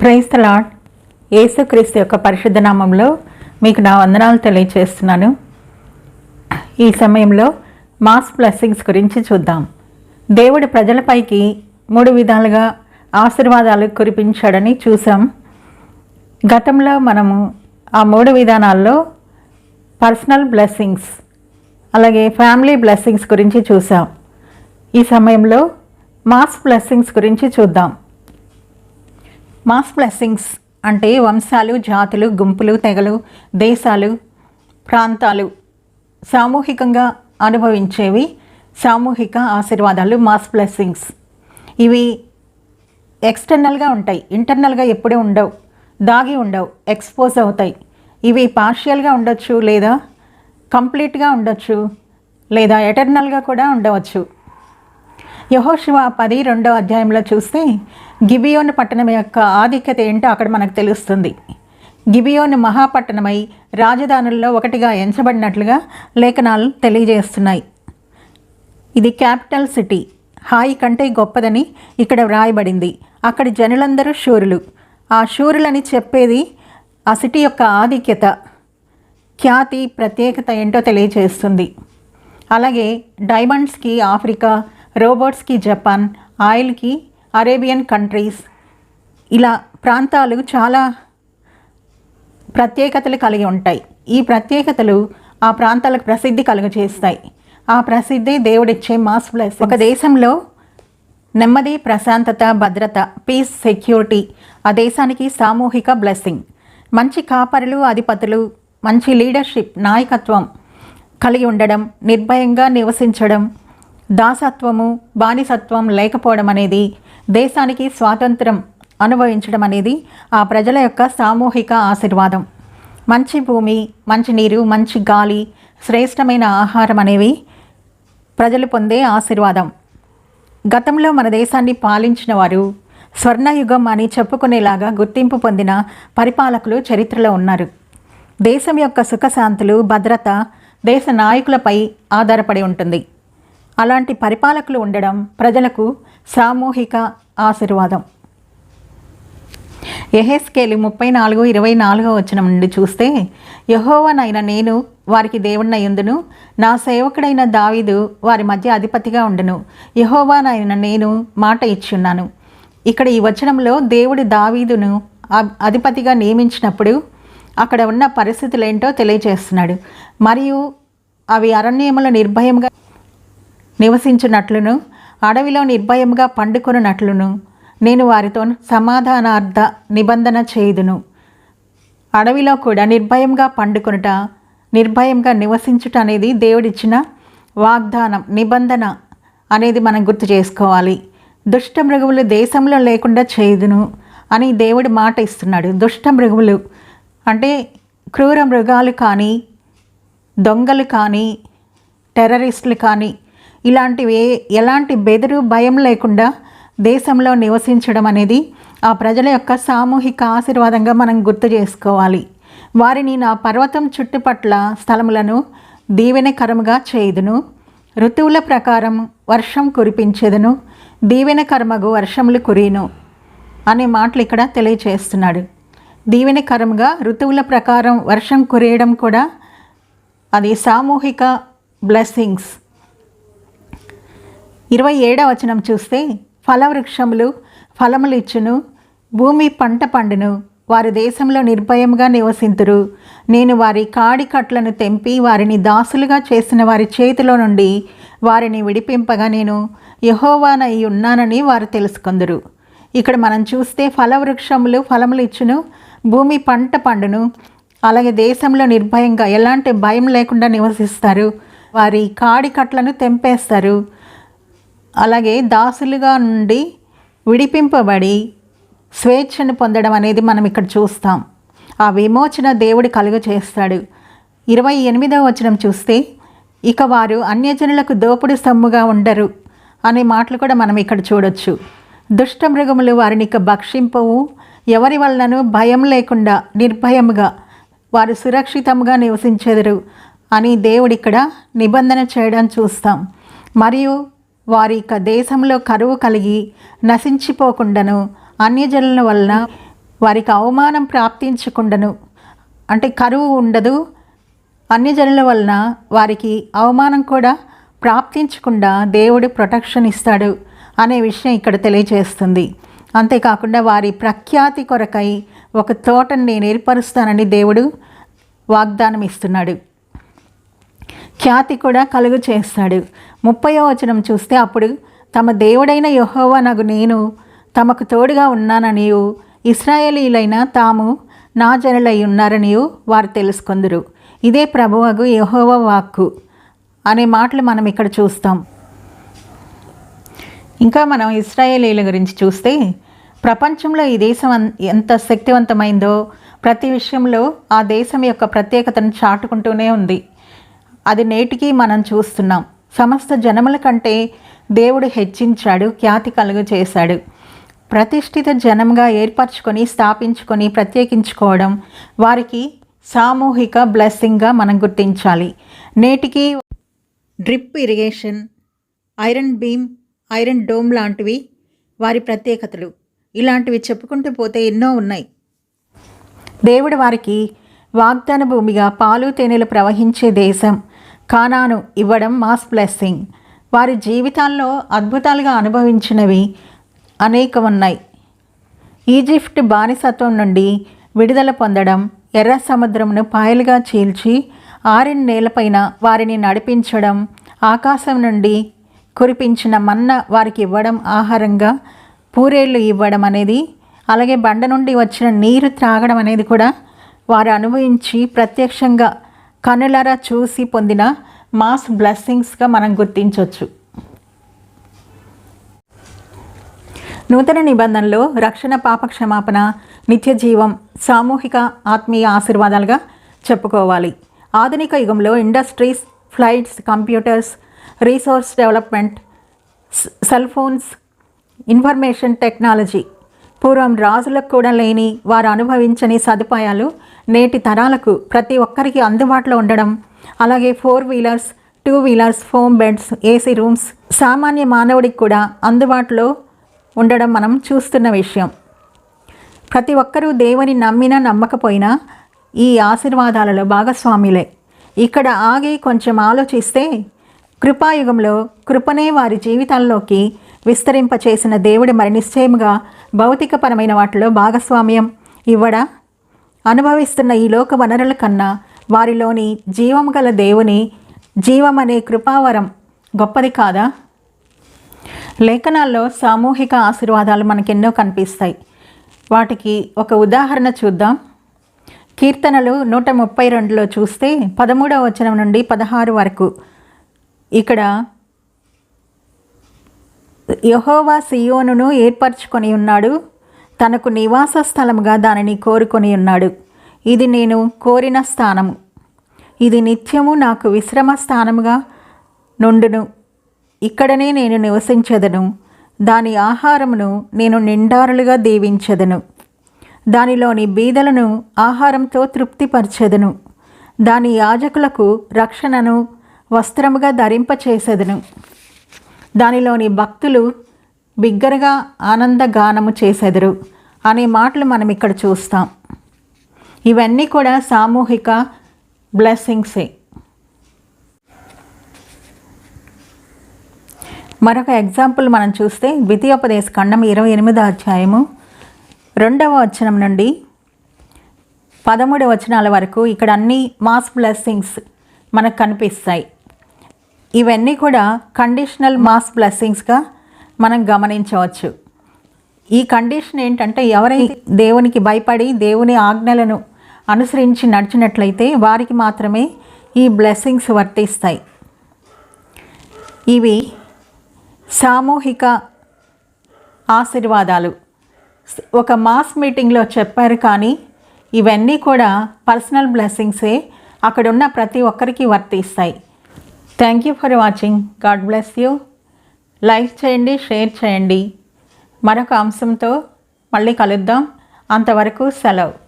Price lord యేసుక్రీస్తు యొక్క పరిశుద్ధ నామంలో మీకు నా వందనాలు తెలియచేస్తున్నాను. ఈ సమయంలో మాస్ బ్లెస్సింగ్స్ గురించి చూద్దాం. దేవుడు ప్రజలపైకి మూడు విధాలుగా ఆశీర్వాదాలు కురిపించాడని చూసాం గతంలో మనము ఆ మూడు విధానాల్లో పర్సనల్ బ్లెస్సింగ్స్ అలాగే ఫ్యామిలీ బ్లెస్సింగ్స్ గురించి చూసాం ఈ సమయంలో మాస్ బ్లెస్సింగ్స్ గురించి చూద్దాం. మాస్ బ్లెస్సింగ్స్ అంటే వంశాలు జాతులు గుంపులు తెగలు దేశాలు ప్రాంతాలు సామూహికంగా అనుభవించేవి సామూహిక ఆశీర్వాదాలు మాస్ బ్లెస్సింగ్స్ ఇవి ఎక్స్టర్నల్గా ఉంటాయి. ఇంటర్నల్గా ఎప్పుడూ ఉండవు. దాగి ఉండవు. ఎక్స్పోజ్ అవుతాయి. ఇవి పార్షియల్గా ఉండొచ్చు లేదా కంప్లీట్గా ఉండొచ్చు లేదా ఎటర్నల్గా కూడా ఉండవచ్చు. యహోశివ పది రెండో అధ్యాయంలో చూస్తే గిబియోన్ పట్టణం యొక్క ఆధిక్యత ఏంటో అక్కడ మనకు తెలుస్తుంది. గిబియోన్ మహాపట్టణమై రాజధానుల్లో ఒకటిగా ఎంచబడినట్లుగా లేఖనాలు తెలియజేస్తున్నాయి. ఇది క్యాపిటల్ సిటీ. హాయి కంటే గొప్పదని ఇక్కడ వ్రాయబడింది. అక్కడి జనులందరూ శూరులు. ఆ శూరులని చెప్పేది ఆ సిటీ యొక్క ఆధిక్యత ఖ్యాతి ప్రత్యేకత ఏంటో తెలియజేస్తుంది. అలాగే డైమండ్స్కి ఆఫ్రికా రోబోట్స్కి జపాన్ ఆయిల్కి అరేబియన్ కంట్రీస్ ఇలా ప్రాంతాలు చాలా ప్రత్యేకతలు కలిగి ఉంటాయి. ఈ ప్రత్యేకతలు ఆ ప్రాంతాలకు ప్రసిద్ధి కలుగజేస్తాయి. ఆ ప్రసిద్ధి దేవుడిచ్చే మాస్ ప్లస్ ఒక దేశంలో నెమ్మది ప్రశాంతత భద్రత పీస్ సెక్యూరిటీ ఆ దేశానికి సామూహిక బ్లెస్సింగ్. మంచి కాపరులు అధిపతులు మంచి లీడర్షిప్ నాయకత్వం కలిగి ఉండడం నిర్భయంగా నివసించడం దాసత్వము బానిసత్వం లేకపోవడం అనేది దేశానికి స్వాతంత్రం అనుభవించడం అనేది ఆ ప్రజల యొక్క సామూహిక ఆశీర్వాదం. మంచి భూమి మంచి నీరు మంచి గాలి శ్రేష్టమైన ఆహారం అనేవి ప్రజలు పొందే ఆశీర్వాదం. గతంలో మన దేశాన్ని పాలించిన వారు స్వర్ణయుగం అని చెప్పుకునేలాగా గుర్తింపు పొందిన పరిపాలకులు చరిత్రలో ఉన్నారు. దేశం యొక్క సుఖశాంతులు భద్రత దేశ నాయకులపై ఆధారపడి ఉంటుంది. అలాంటి పరిపాలకులు ఉండడం ప్రజలకు సామూహిక ఆశీర్వాదం. ఎహెస్కేలు ముప్పై నాలుగు ఇరవై నాలుగో వచనం నుండి చూస్తే యహోవనైన నేను వారికి దేవుణ్ణయుందును నా సేవకుడైన దావీదు వారి మధ్య అధిపతిగా ఉండును. యహోవానైన నేను మాట ఇచ్చున్నాను. ఇక్కడ ఈ వచనంలో దేవుడు దావీదును అధిపతిగా నియమించినప్పుడు అక్కడ ఉన్న పరిస్థితులు ఏంటో తెలియజేస్తున్నాడు మరియు అవి అరణ్యములు నిర్భయంగా నివసించున్నట్లును అడవిలో నిర్భయంగా పండుకొనున్నట్లును. నేను వారితో సమాధానార్థ నిబంధన చేయుదును. అడవిలో కూడా నిర్భయంగా పండుకొనుట నిర్భయంగా నివసించుట అనేది దేవుడిచ్చిన వాగ్దానం నిబంధన అనేది మనం గుర్తు చేసుకోవాలి. దుష్ట మృగములు దేశంలో లేకుండా చేయుదును అని దేవుడు మాట ఇస్తున్నాడు. దుష్ట మృగములు అంటే క్రూర మృగాలు కానీ దొంగలు కానీ టెర్రరిస్టులు కానీ ఇలాంటివి ఎలాంటి బెదురు భయం లేకుండా దేశంలో నివసించడం అనేది ఆ ప్రజల యొక్క సామూహిక ఆశీర్వాదంగా మనం గుర్తు చేసుకోవాలి. వారిని నా పర్వతం చుట్టుపట్ల స్థలములను దీవెనకరముగా చేయుదును. ఋతువుల ప్రకారం వర్షం కురిపించేదను. దీవెనకరమగు వర్షములు కురీను అనే మాటలు ఇక్కడ తెలియచేస్తున్నాడు. దీవెనకరముగా ఋతువుల ప్రకారం వర్షం కురియడం కూడా అది సామూహిక బ్లెస్సింగ్స్ ఇరవై ఏడవ వచనం చూస్తే ఫలవృక్షములు ఫలములు ఇచ్చును భూమి పంట పండును వారి దేశంలో నిర్భయంగా నివసింతురు. నేను వారి కాడి కట్లను తెంపి వారిని దాసులుగా చేసిన వారి చేతిలో నుండి వారిని విడిపింపగా నేను యహోవానై ఉన్నానని వారు తెలుసుకుందరు. ఇక్కడ మనం చూస్తే ఫలవృక్షములు ఫలములు ఇచ్చును భూమి పంట పండును అలాగే దేశంలో నిర్భయంగా ఎలాంటి భయం లేకుండా నివసిస్తారు. వారి కాడి కట్లను తెంపేస్తారు. అలాగే దాసులుగా నుండి విడిపింపబడి స్వేచ్ఛను పొందడం అనేది మనం ఇక్కడ చూస్తాం. ఆ విమోచన దేవుడు కలుగ చేస్తాడు. ఇరవై ఎనిమిదవ వచనం చూస్తే ఇక వారు అన్యజనులకు దోపుడు సమ్ముగా ఉండరు అనే మాటలు కూడా మనం ఇక్కడ చూడొచ్చు. దుష్ట మృగములు వారిని ఇక భక్షింపవు. ఎవరి వలనను భయం లేకుండా నిర్భయముగా వారు సురక్షితంగా నివసించెదరు అని దేవుడు ఇక్కడ నిబంధన చేయడం చూస్తాం. మరియు వారి యొక్క దేశంలో కరువు కలిగి నశించిపోకుండాను అన్యజనుల వలన వారికి అవమానం ప్రాప్తించకుండాను. అంటే కరువు ఉండదు అన్ని జనుల వలన వారికి అవమానం కూడా ప్రాప్తించకుండా దేవుడు ప్రొటెక్షన్ ఇస్తాడు అనే విషయం ఇక్కడ తెలియజేస్తుంది. అంతేకాకుండా వారి ప్రఖ్యాతి కొరకై ఒక తోటను నేను ఏర్పరుస్తానని దేవుడు వాగ్దానం ఇస్తున్నాడు ఖ్యాతి కూడా కలుగు చేస్తాడు. ముప్పయో వచనం చూస్తే అప్పుడు తమ దేవుడైన యహోవా నగు నేను తమకు తోడుగా ఉన్నాననియు ఇస్రాయేలీలైన తాము నా జనులై ఉన్నారనియు వారు తెలుసుకొందురు. ఇదే ప్రభువగు యహోవ వాక్కు. అనే మాటలు మనం ఇక్కడ చూస్తాం. ఇంకా మనం ఇస్రాయేలీల గురించి చూస్తే ప్రపంచంలో ఈ దేశం ఎంత శక్తివంతమైందో ప్రతి విషయంలో ఆ దేశం యొక్క ప్రత్యేకతను చాటుకుంటూనే ఉంది. అది నేటికి మనం చూస్తున్నాం. సమస్త జనముల కంటే దేవుడు హెచ్చించాడు ఖ్యాతి కలుగు చేశాడు. ప్రతిష్ఠిత జనంగా ఏర్పరచుకొని స్థాపించుకొని ప్రత్యేకించుకోవడం వారికి సామూహిక బ్లెస్సింగ్గా మనం గుర్తించాలి. నేటికి drip irrigation iron beam iron dome లాంటివి వారి ప్రత్యేకతలు. ఇలాంటివి చెప్పుకుంటూ పోతే ఎన్నో ఉన్నాయి. దేవుడు వారికి వాగ్దాన భూమిగా పాలు తేనెలు ప్రవహించే దేశం. కానాను ఇవ్వడం మాస్ బ్లెస్సింగ్. వారి జీవితాల్లో అద్భుతాలుగా అనుభవించినవి అనేకం ఉన్నాయి ఈజిప్ట్ బానిసత్వం నుండి విడుదల పొందడం ఎర్ర సముద్రమును పాయలుగా చీల్చి ఆరిన్ నేలపైన వారిని నడిపించడం ఆకాశం నుండి కురిపించిన మన్న వారికి ఇవ్వడం ఆహారంగా పూరేళ్ళు ఇవ్వడం అనేది అలాగే బండ నుండి వచ్చిన నీరు త్రాగడం అనేది కూడా వారు అనుభవించి ప్రత్యక్షంగా కనులారా చూసి పొందిన మాస్ బ్లెస్సింగ్స్గా మనం గుర్తించవచ్చు నూతన నిబంధనలో రక్షణ పాప క్షమాపణ నిత్య జీవం సామూహిక ఆత్మీయ ఆశీర్వాదాలుగా చెప్పుకోవాలి. ఆధునిక యుగంలో industries flights computers resource development cell phones information technology పూర్వం రాజులకు కూడా లేని వారు అనుభవించని సదుపాయాలు నేటి తరాలకు ప్రతి ఒక్కరికి అందుబాటులో ఉండడం అలాగే four wheelers two wheelers foam beds AC rooms సామాన్య మానవుడికి కూడా అందుబాటులో ఉండడం మనం చూస్తున్న విషయం. ప్రతి ఒక్కరూ దేవుని నమ్మినా నమ్మకపోయినా ఈ ఆశీర్వాదాలలో భాగస్వాములే. ఇక్కడ ఆగి కొంచెం ఆలోచిస్తే కృపాయుగంలో కృపనే వారి జీవితాల్లోకి విస్తరింపచేసిన దేవుడు మరి నిశ్చయముగా భౌతికపరమైన వాటిలో భాగస్వామ్యం. ఇవ్వడా? అనుభవిస్తున్న ఈ లోక వనరుల కన్నా వారిలోని జీవం గల దేవుని జీవం అనే కృపావరం గొప్పది కాదా? లేఖనాల్లో సామూహిక ఆశీర్వాదాలు మనకెన్నో కనిపిస్తాయి. వాటికి ఒక ఉదాహరణ చూద్దాం. కీర్తనలు నూట ముప్పై రెండులో చూస్తే పదమూడవ వచనం నుండి పదహారు వరకు. ఇక్కడ యహోవా సియోనును ఏర్పరచుకొని ఉన్నాడు. తనకు నివాస స్థలముగా దానిని కోరుకొని ఉన్నాడు. ఇది నేను కోరిన స్థానము. ఇది నిత్యము నాకు విశ్రమ స్థానముగా నుండును. ఇక్కడనే నేను నివసించెదను. దాని ఆహారమును నేను నిండారులుగా దీవించెదను. దానిలోని బీదలను ఆహారంతో తృప్తిపరచెదను. దాని యాజకులకు రక్షణను వస్త్రముగా ధరింపచేసెదను. దానిలోని భక్తులు బిగ్గరగా ఆనందగానము చేసెదరు అనే మాటలు మనం ఇక్కడ చూస్తాం. ఇవన్నీ కూడా సామూహిక బ్లెస్సింగ్సే. మరొక ఎగ్జాంపుల్ మనం చూస్తే ద్వితీయోపదేశ ఖండం ఇరవై ఎనిమిదో అధ్యాయము రెండవ వచనం నుండి పదమూడు వచనాల వరకు ఇక్కడ అన్ని మాస్ బ్లెస్సింగ్స్ మనకు కనిపిస్తాయి. ఇవన్నీ కూడా కండిషనల్ మాస్ బ్లెస్సింగ్స్గా మనం గమనించవచ్చు. ఈ కండిషన్ ఏంటంటే ఎవరైతే దేవునికి భయపడి దేవుని ఆజ్ఞలను అనుసరించి నడిచినట్లయితే వారికి మాత్రమే ఈ బ్లెస్సింగ్స్ వర్తిస్తాయి. ఇవి సామూహిక ఆశీర్వాదాలు. ఒక మాస్ మీటింగ్లో చెప్పారు కానీ ఇవన్నీ కూడా పర్సనల్ బ్లెస్సింగ్సే. అక్కడున్న ప్రతి ఒక్కరికి వర్తిస్తాయి. Thank you for watching. God bless you. Like చేయండి షేర్ చేయండి. మరొక అంశంతో మళ్ళీ కలుద్దాం. అంతవరకు సెలవు.